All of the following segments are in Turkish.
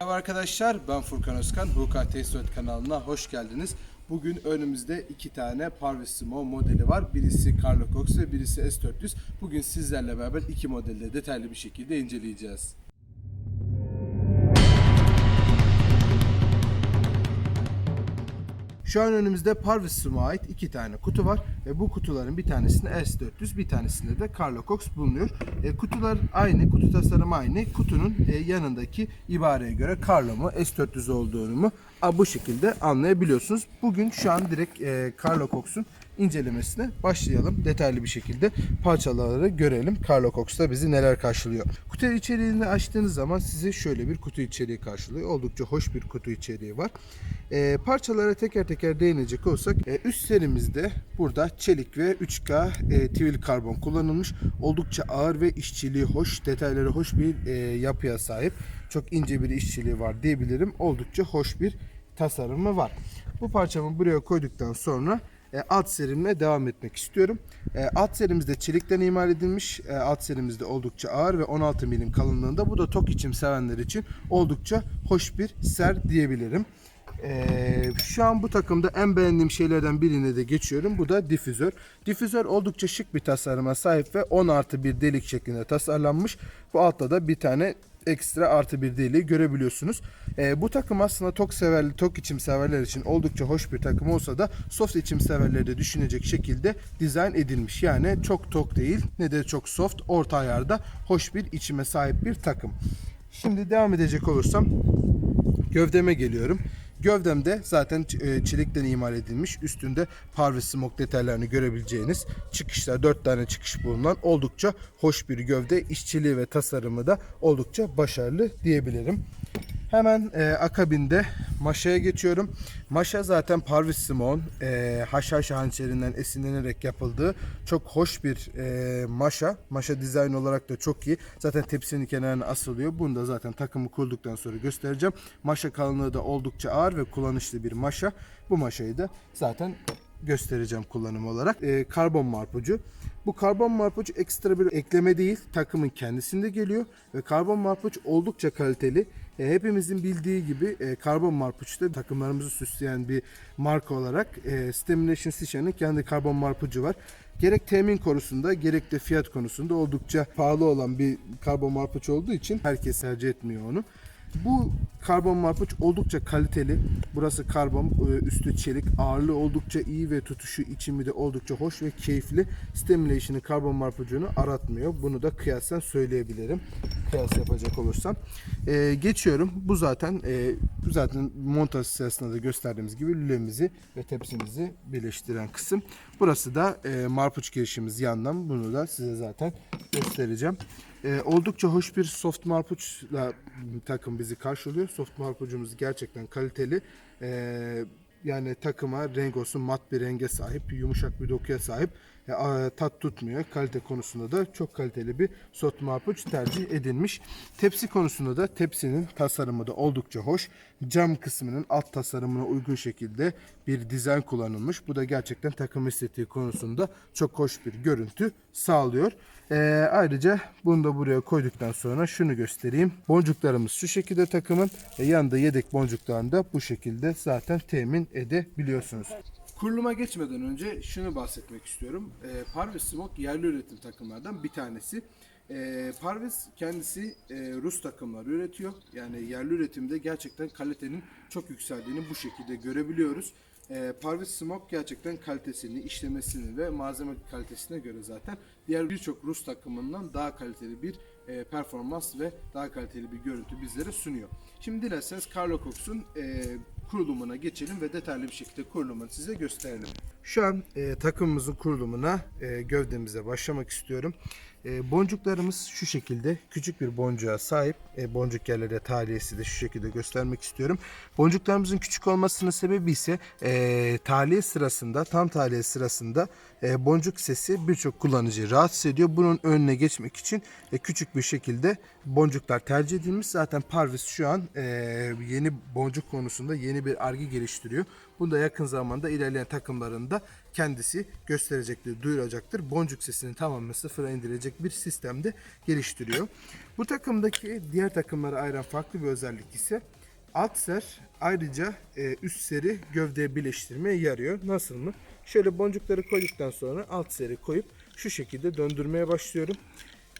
Merhaba arkadaşlar ben Furkan Özkan Huka Tesisat kanalına hoş geldiniz. Bugün önümüzde iki tane Parvissimo modeli var. Birisi Carlo Cox ve birisi S400. Bugün sizlerle beraber iki modeli de detaylı bir şekilde inceleyeceğiz. Şu an önümüzde Parvisum'a ait iki tane kutu var. ve bu kutuların bir tanesinde S400, bir tanesinde de Carlo Cox bulunuyor. E, kutular aynı, kutu tasarımı aynı. Kutunun e, yanındaki ibareye göre Carlo mu, S400 olduğunu mu a, bu şekilde anlayabiliyorsunuz. Bugün şu an direkt e, Carlo Cox'un incelemesine başlayalım. Detaylı bir şekilde parçaları görelim. Carlo Cox'ta bizi neler karşılıyor. Kutu içeriğini açtığınız zaman size şöyle bir kutu içeriği karşılıyor. Oldukça hoş bir kutu içeriği var. E, parçalara teker teker değinecek olsak e, üst burada çelik ve 3K e, tivil karbon kullanılmış. Oldukça ağır ve işçiliği hoş, detayları hoş bir e, yapıya sahip. Çok ince bir işçiliği var diyebilirim. Oldukça hoş bir tasarımı var. Bu parçamı buraya koyduktan sonra e, alt serimle devam etmek istiyorum. E, alt serimizde çelikten imal edilmiş. E, alt serimizde oldukça ağır ve 16 milim kalınlığında. Bu da tok içim sevenler için oldukça hoş bir ser diyebilirim. Ee, şu an bu takımda en beğendiğim şeylerden birine de geçiyorum. Bu da difüzör. Difüzör oldukça şık bir tasarıma sahip ve 10 artı bir delik şeklinde tasarlanmış. Bu altta da bir tane ekstra artı bir deliği görebiliyorsunuz. Ee, bu takım aslında tok severli, tok içim severler için oldukça hoş bir takım olsa da soft içim severleri de düşünecek şekilde dizayn edilmiş. Yani çok tok değil ne de çok soft orta ayarda hoş bir içime sahip bir takım. Şimdi devam edecek olursam gövdeme geliyorum. Gövdemde zaten çelikten imal edilmiş. Üstünde par ve detaylarını görebileceğiniz çıkışlar 4 tane çıkış bulunan oldukça hoş bir gövde. İşçiliği ve tasarımı da oldukça başarılı diyebilirim. Hemen e, akabinde maşaya geçiyorum. Maşa zaten Parvis Simon e, haşhaş hançerinden esinlenerek yapıldığı çok hoş bir e, maşa. Maşa dizayn olarak da çok iyi. Zaten tepsinin kenarına asılıyor. Bunu da zaten takımı kurduktan sonra göstereceğim. Maşa kalınlığı da oldukça ağır ve kullanışlı bir maşa. Bu maşayı da zaten göstereceğim kullanım olarak. E, karbon marpucu. Bu karbon marpuç ekstra bir ekleme değil. Takımın kendisinde geliyor ve karbon marpuç oldukça kaliteli. E, hepimizin bildiği gibi e, karbon marpuçta takımlarımızı süsleyen bir marka olarak e, Stimulation Stitch'in kendi karbon marpucu var. Gerek temin konusunda gerek de fiyat konusunda oldukça pahalı olan bir karbon marpuç olduğu için herkes tercih etmiyor onu. Bu karbon marpuç oldukça kaliteli. Burası karbon, e, üstü çelik. Ağırlığı oldukça iyi ve tutuşu içimi de oldukça hoş ve keyifli. Stimulation'ı karbon marpucunu aratmıyor. Bunu da kıyasen söyleyebilirim. Kıyas yapacak olursam. E, geçiyorum. Bu zaten e, zaten montaj sırasında da gösterdiğimiz gibi lülemizi ve tepsimizi birleştiren kısım. Burası da e, marpuç girişimiz yandan. Bunu da size zaten göstereceğim. Ee, oldukça hoş bir soft marpuçla takım bizi karşılıyor. Soft marpucumuz gerçekten kaliteli. Ee, yani takıma renk olsun mat bir renge sahip, yumuşak bir dokuya sahip. E, tat tutmuyor. Kalite konusunda da çok kaliteli bir soft marpuç tercih edilmiş. Tepsi konusunda da tepsinin tasarımı da oldukça hoş. Cam kısmının alt tasarımına uygun şekilde bir dizayn kullanılmış. Bu da gerçekten takım estetiği konusunda çok hoş bir görüntü sağlıyor. Ee, ayrıca bunu da buraya koyduktan sonra şunu göstereyim. Boncuklarımız şu şekilde takımın. E, yanında yedek boncuklarını da bu şekilde zaten temin edebiliyorsunuz. Kuruluma geçmeden önce şunu bahsetmek istiyorum. E, Parvis Smoke yerli üretim takımlardan bir tanesi. E, Parvis kendisi e, Rus takımları üretiyor. Yani yerli üretimde gerçekten kalitenin çok yükseldiğini bu şekilde görebiliyoruz. E, Parvis Smoke gerçekten kalitesini, işlemesini ve malzeme kalitesine göre zaten diğer birçok Rus takımından daha kaliteli bir e, performans ve daha kaliteli bir görüntü bizlere sunuyor. Şimdi dilerseniz Carlo Cox'un e, kurulumuna geçelim ve detaylı bir şekilde kurulumunu size gösterelim. Şu an e, takımımızın kurulumuna e, gövdemize başlamak istiyorum. E, boncuklarımız şu şekilde küçük bir boncuğa sahip. E, boncuk yerlere taliyesi de şu şekilde göstermek istiyorum. Boncuklarımızın küçük olmasının sebebi ise e, taliye sırasında, tam taliye sırasında e, boncuk sesi birçok kullanıcıyı rahatsız ediyor. Bunun önüne geçmek için e, küçük bir şekilde boncuklar tercih edilmiş. Zaten Parvis şu an e, yeni boncuk konusunda yeni bir arge geliştiriyor. Bunu da yakın zamanda ilerleyen takımlarında kendisi gösterecektir, duyuracaktır. Boncuk sesini tamamen sıfıra indirecek bir sistemde geliştiriyor. Bu takımdaki diğer takımlara ayıran farklı bir özellik ise alt ser ayrıca e, üst seri gövdeye birleştirmeye yarıyor. Nasıl mı? Şöyle boncukları koyduktan sonra alt seri koyup şu şekilde döndürmeye başlıyorum.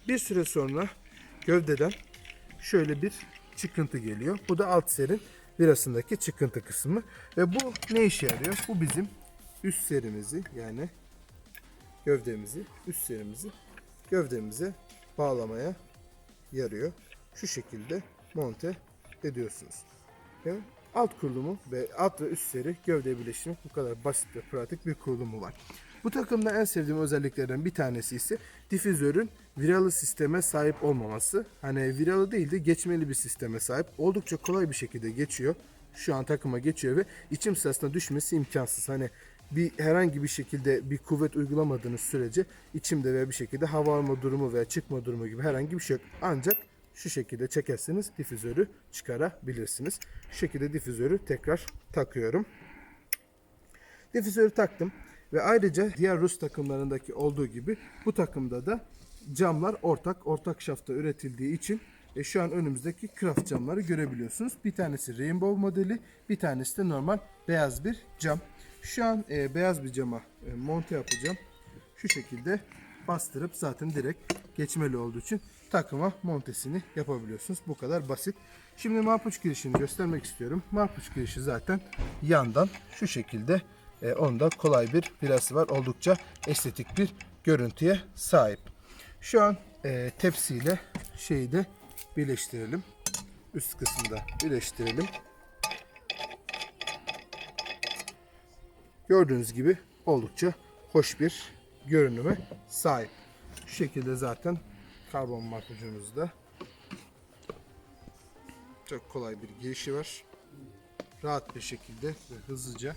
Bir süre sonra gövdeden şöyle bir çıkıntı geliyor. Bu da alt serin virasındaki çıkıntı kısmı. Ve bu ne işe yarıyor? Bu bizim üst serimizi yani gövdemizi, üst serimizi gövdemize bağlamaya yarıyor. Şu şekilde monte ediyorsunuz. Evet. Alt kurulumu ve alt ve üst seri gövdeye birleştirmek bu kadar basit ve pratik bir kurulumu var. Bu takımda en sevdiğim özelliklerden bir tanesi ise difüzörün viralı sisteme sahip olmaması. Hani viralı değil de geçmeli bir sisteme sahip. Oldukça kolay bir şekilde geçiyor. Şu an takıma geçiyor ve içim sırasında düşmesi imkansız. Hani bir herhangi bir şekilde bir kuvvet uygulamadığınız sürece içimde veya bir şekilde hava alma durumu veya çıkma durumu gibi herhangi bir şey yok. Ancak şu şekilde çekerseniz difüzörü çıkarabilirsiniz. Şu şekilde difüzörü tekrar takıyorum. Difüzörü taktım ve ayrıca diğer Rus takımlarındaki olduğu gibi bu takımda da camlar ortak, ortak şafta üretildiği için e, şu an önümüzdeki craft camları görebiliyorsunuz. Bir tanesi Rainbow modeli, bir tanesi de normal beyaz bir cam. Şu an e, beyaz bir cama e, monte yapacağım. Şu şekilde bastırıp zaten direkt geçmeli olduğu için takıma montesini yapabiliyorsunuz. Bu kadar basit. Şimdi marpuç girişini göstermek istiyorum. Marpuç girişi zaten yandan şu şekilde e, onda kolay bir virası var. Oldukça estetik bir görüntüye sahip. Şu an e, tepsiyle şeyi de birleştirelim. Üst kısmında birleştirelim. Gördüğünüz gibi oldukça hoş bir görünüme sahip. Şu şekilde zaten karbon marpucumuzda çok kolay bir girişi var. Rahat bir şekilde ve hızlıca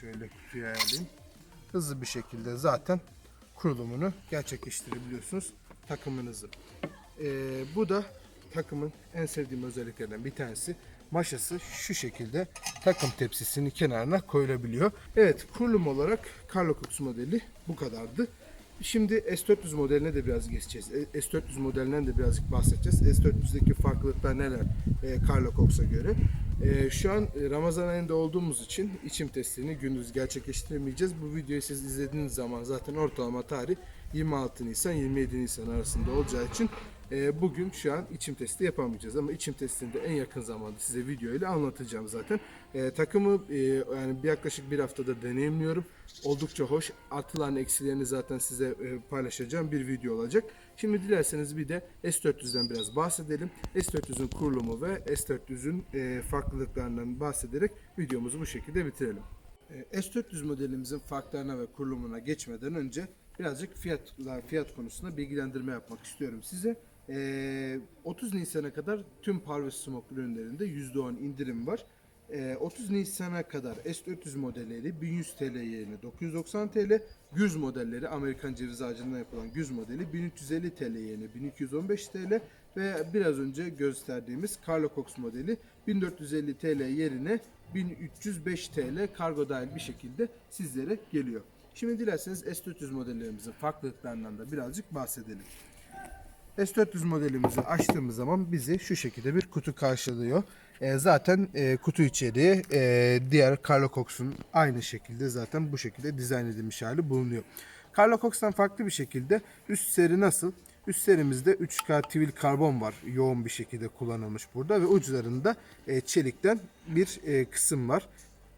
şöyle kutuya ayarlayayım. Hızlı bir şekilde zaten kurulumunu gerçekleştirebiliyorsunuz takımınızı. Ee, bu da takımın en sevdiğim özelliklerinden bir tanesi. Maşası şu şekilde takım tepsisinin kenarına koyulabiliyor. Evet kurulum olarak Carlo Cox modeli bu kadardı. Şimdi S400 modeline de biraz geçeceğiz. E, S400 modelinden de birazcık bahsedeceğiz. S400'deki farklılıklar neler e, Carlo Cox'a göre. E, şu an e, Ramazan ayında olduğumuz için içim testini gündüz gerçekleştiremeyeceğiz. Bu videoyu siz izlediğiniz zaman zaten ortalama tarih 26 Nisan 27 Nisan arasında olacağı için e, bugün şu an içim testi yapamayacağız ama içim testini de en yakın zamanda size video ile anlatacağım zaten. E, takımı e, yani yaklaşık bir haftada deneyimliyorum. Oldukça hoş. Artılarını eksilerini zaten size e, paylaşacağım bir video olacak. Şimdi dilerseniz bir de S400'den biraz bahsedelim. S400'ün kurulumu ve S400'ün e, farklılıklarından bahsederek videomuzu bu şekilde bitirelim. E, S400 modelimizin farklarına ve kurulumuna geçmeden önce birazcık fiyatlar, fiyat konusunda bilgilendirme yapmak istiyorum size. Ee, 30 Nisan'a kadar tüm Parvis Smoke ürünlerinde %10 indirim var. Ee, 30 Nisan'a kadar S400 modelleri 1100 TL yerine 990 TL, güz modelleri Amerikan ceviz ağacından yapılan güz modeli 1350 TL yerine 1215 TL ve biraz önce gösterdiğimiz Carlo Cox modeli 1450 TL yerine 1305 TL kargo dahil bir şekilde sizlere geliyor. Şimdi dilerseniz S400 modellerimizin farklılıklarından da birazcık bahsedelim. S400 modelimizi açtığımız zaman bizi şu şekilde bir kutu karşılıyor. E, zaten e, kutu içeriği e, diğer Carlo Cox'un aynı şekilde zaten bu şekilde dizayn edilmiş hali bulunuyor. Carlo Cox'tan farklı bir şekilde üst seri nasıl? Üst serimizde 3K tivil karbon var yoğun bir şekilde kullanılmış burada ve uçlarında e, çelikten bir e, kısım var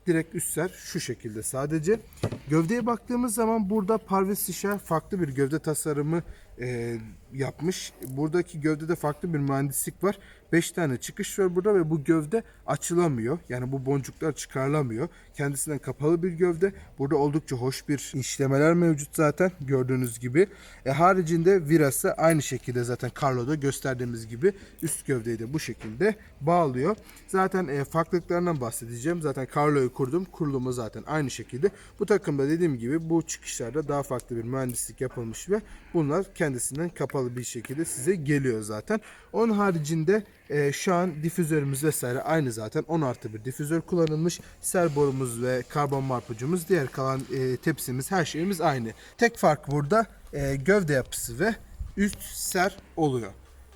direkt üstler şu şekilde sadece. Gövdeye baktığımız zaman burada Parvis Sişer farklı bir gövde tasarımı e, yapmış. Buradaki gövdede farklı bir mühendislik var. 5 tane çıkış var burada ve bu gövde açılamıyor. Yani bu boncuklar çıkarılamıyor. Kendisinden kapalı bir gövde. Burada oldukça hoş bir işlemeler mevcut zaten gördüğünüz gibi. E, haricinde virası aynı şekilde zaten Carlo'da gösterdiğimiz gibi üst gövdeyi de bu şekilde bağlıyor. Zaten e, farklılıklarından bahsedeceğim. Zaten Carlo'yu kurdum. Kurulumu zaten aynı şekilde. Bu takımda dediğim gibi bu çıkışlarda daha farklı bir mühendislik yapılmış ve bunlar kendisinden kapalı bir şekilde size geliyor zaten. Onun haricinde e, şu an difüzörümüz vesaire aynı zaten 10 artı bir difüzör kullanılmış. Ser borumuz ve karbon marpucumuz diğer kalan e, tepsimiz her şeyimiz aynı. Tek fark burada e, gövde yapısı ve üst ser oluyor.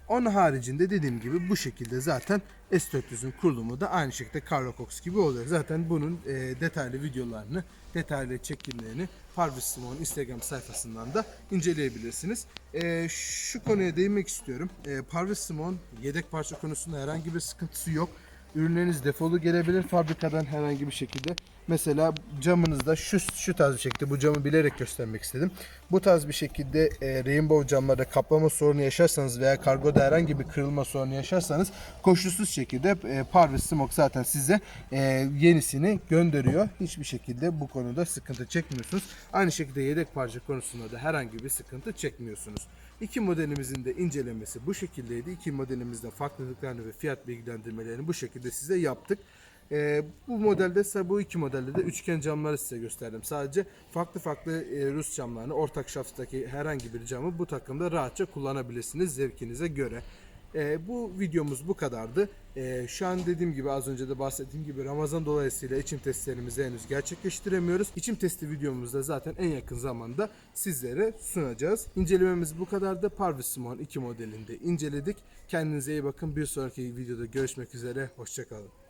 Onun haricinde dediğim gibi bu şekilde zaten S400'ün kurulumu da aynı şekilde Carlo Cox gibi oluyor. Zaten bunun e, detaylı videolarını, detaylı çekimlerini Parvis Simon Instagram sayfasından da inceleyebilirsiniz. E, şu konuya değinmek istiyorum. E, Parvis Simon yedek parça konusunda herhangi bir sıkıntısı yok. Ürünleriniz defolu gelebilir fabrikadan herhangi bir şekilde. Mesela camınızda şu şu tarz bir şekilde bu camı bilerek göstermek istedim. Bu tarz bir şekilde e, rainbow camlarda kaplama sorunu yaşarsanız veya kargoda herhangi bir kırılma sorunu yaşarsanız koşulsuz şekilde e, Parvis Smoke zaten size e, yenisini gönderiyor. Hiçbir şekilde bu konuda sıkıntı çekmiyorsunuz. Aynı şekilde yedek parça konusunda da herhangi bir sıkıntı çekmiyorsunuz. İki modelimizin de incelemesi bu şekildeydi. İki modelimizde farklılıklarını ve fiyat bilgilendirmelerini bu şekilde size yaptık. Ee, bu modelde ise bu iki modelde de üçgen camları size gösterdim. Sadece farklı farklı e, Rus camlarını ortak şaftaki herhangi bir camı bu takımda rahatça kullanabilirsiniz zevkinize göre. Ee, bu videomuz bu kadardı. Ee, şu an dediğim gibi az önce de bahsettiğim gibi Ramazan dolayısıyla içim testlerimizi henüz gerçekleştiremiyoruz. İçim testi videomuzda zaten en yakın zamanda sizlere sunacağız. İncelememiz bu kadardı. Parvis Simon 2 modelinde inceledik. Kendinize iyi bakın. Bir sonraki videoda görüşmek üzere. Hoşçakalın.